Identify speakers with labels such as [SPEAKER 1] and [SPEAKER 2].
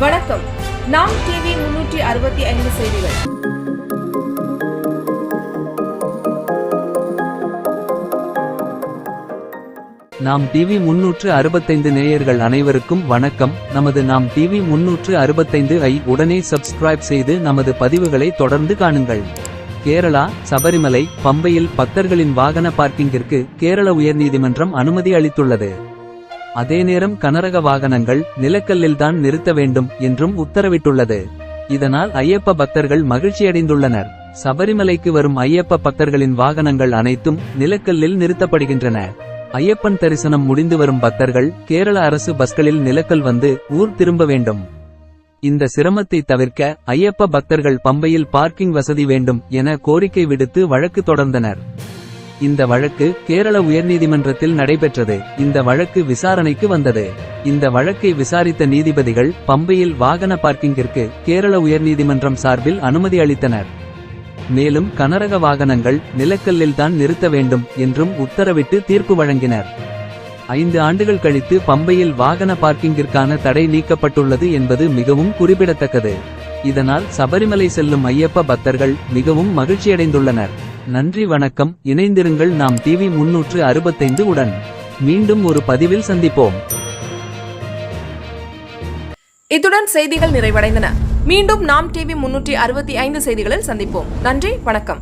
[SPEAKER 1] வணக்கம். நாம் டிவி முன்னூற்றி அறுபத்தி ஐந்து செய்திகள்.
[SPEAKER 2] நாம் டிவி முன்னூற்று அறுபத்தைந்து நேயர்கள் அனைவருக்கும் வணக்கம். நமது நாம் டிவி முன்னூற்று அறுபத்தைந்து ஐ உடனே சப்ஸ்கிரைப் செய்து நமது பதிவுகளை தொடர்ந்து காணுங்கள். கேரளா சபரிமலை பம்பையில் பக்தர்களின் வாகன பார்க்கிங்கிற்கு கேரள உயர்நீதிமன்றம் அனுமதி அளித்துள்ளது. அதே நேரம் கனரக வாகனங்கள் நிலக்கல்லில்தான் நிறுத்த வேண்டும் என்றும் உத்தரவிட்டுள்ளது. இதனால் ஐயப்ப பக்தர்கள் மகிழ்ச்சியடைந்துள்ளனர். சபரிமலைக்கு வரும் ஐயப்ப பக்தர்களின் வாகனங்கள் அனைத்தும் நிலக்கல்லில் நிறுத்தப்படுகின்றன. ஐயப்பன் தரிசனம் முடிந்து வரும் பக்தர்கள் கேரள அரசு பஸ்களில் நிலக்கல் வந்து ஊர் திரும்ப வேண்டும். இந்த சிரமத்தை தவிர்க்க ஐயப்ப பக்தர்கள் பம்பையில் பார்க்கிங் வசதி வேண்டும் என கோரிக்கை விடுத்து வழக்கு தொடர்ந்தனர். இந்த வழக்கு கேரள உயர்நீதிமன்றத்தில் நடைபெற்றது. இந்த வழக்கு விசாரணைக்கு வந்தது. இந்த வழக்கை விசாரித்த நீதிபதிகள் பம்பையில் வாகன பார்க்கிங்கிற்கு கேரள உயர்நீதிமன்றம் சார்பில் அனுமதி அளித்தனர். மேலும் கனரக வாகனங்கள் நிலக்கல்லில் தான் நிறுத்த வேண்டும் என்றும் உத்தரவிட்டு தீர்ப்பு வழங்கினர். ஐந்து ஆண்டுகள் கழித்து பம்பையில் வாகன பார்க்கிங்கிற்கான தடை நீக்கப்பட்டுள்ளது என்பது மிகவும் குறிப்பிடத்தக்கது. இதனால் சபரிமலை செல்லும் ஐயப்ப பக்தர்கள் மிகவும் மகிழ்ச்சியடைந்துள்ளனர். நன்றி வணக்கம். இணைந்திருங்கள் நாம் டிவி முன்னூற்று அறுபத்தைந்து உடன். மீண்டும் ஒரு பதிவில் சந்திப்போம்.
[SPEAKER 1] இத்துடன் செய்திகள் நிறைவடைந்தன. மீண்டும் நாம் டிவி முன்னூற்றி அறுபத்தி ஐந்து செய்திகளில் சந்திப்போம். நன்றி வணக்கம்.